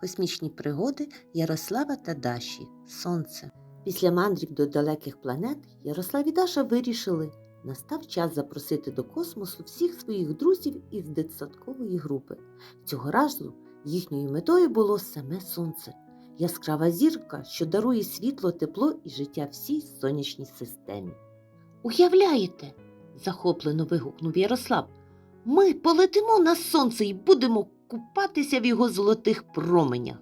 Космічні пригоди Ярослава та Даші. Сонце. Після мандрів до далеких планет Ярослав і Даша вирішили, настав час запросити до космосу всіх своїх друзів із дитсадкової групи. Цього разу їхньою метою було саме сонце, яскрава зірка, що дарує світло, тепло і життя всій сонячній системі. Уявляєте? захоплено вигукнув Ярослав. Ми полетимо на сонце і будемо купатися в його золотих променях.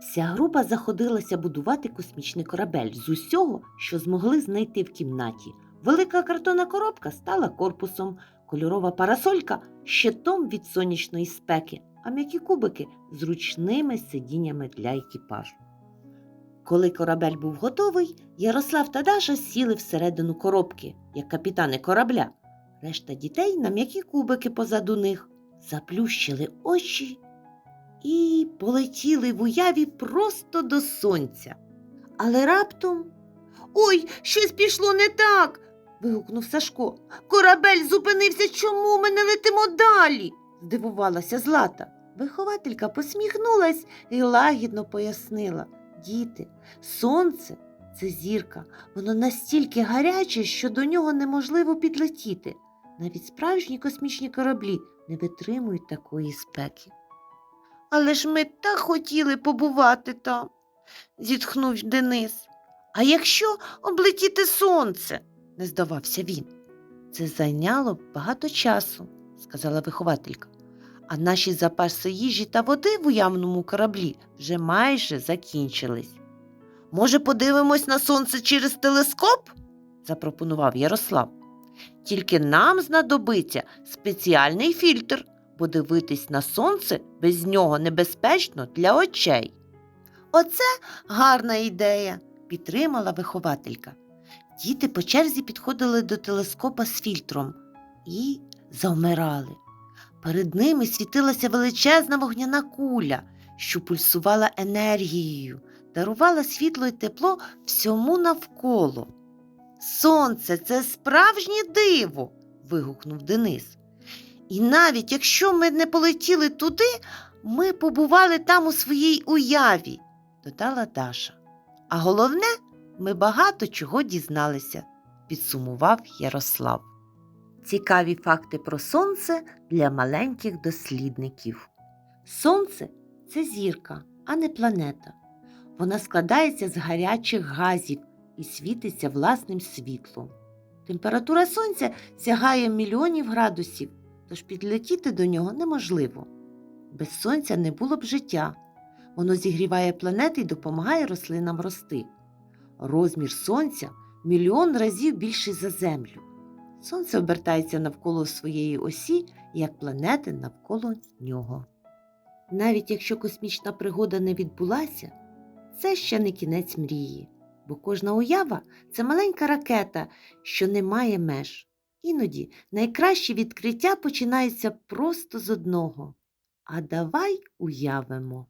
Вся група заходилася будувати космічний корабель з усього, що змогли знайти в кімнаті. Велика картонна коробка стала корпусом, кольорова парасолька щитом від сонячної спеки, а м'які кубики зручними сидіннями для екіпажу. Коли корабель був готовий, Ярослав та Даша сіли всередину коробки, як капітани корабля. Решта дітей на м'які кубики позаду них заплющили очі і полетіли в уяві просто до сонця. Але раптом Ой, щось пішло не так. вигукнув Сашко. Корабель зупинився. Чому ми не летимо далі? здивувалася Злата. Вихователька посміхнулась і лагідно пояснила. Діти, сонце це зірка, воно настільки гаряче, що до нього неможливо підлетіти. Навіть справжні космічні кораблі не витримують такої спеки. Але ж ми так хотіли побувати там, зітхнув Денис. А якщо облетіти сонце, не здавався він. Це зайняло багато часу, сказала вихователька. А наші запаси їжі та води в уявному кораблі вже майже закінчились. Може, подивимось на сонце через телескоп? запропонував Ярослав. Тільки нам знадобиться спеціальний фільтр, бо дивитись на сонце без нього небезпечно для очей. Оце гарна ідея, підтримала вихователька. Діти по черзі підходили до телескопа з фільтром і завмирали. Перед ними світилася величезна вогняна куля, що пульсувала енергією, дарувала світло і тепло всьому навколо. Сонце це справжнє диво. вигукнув Денис. І навіть якщо ми не полетіли туди, ми побували там у своїй уяві, додала Даша. А головне, ми багато чого дізналися, підсумував Ярослав. Цікаві факти про сонце для маленьких дослідників. Сонце це зірка, а не планета. Вона складається з гарячих газів і світиться власним світлом. Температура сонця сягає мільйонів градусів, тож підлетіти до нього неможливо. Без сонця не було б життя. Воно зігріває планети і допомагає рослинам рости. Розмір сонця мільйон разів більший за Землю. Сонце обертається навколо своєї осі, як планети навколо нього. Навіть якщо космічна пригода не відбулася, це ще не кінець мрії, бо кожна уява це маленька ракета, що не має меж. Іноді найкращі відкриття починаються просто з одного. А давай уявимо.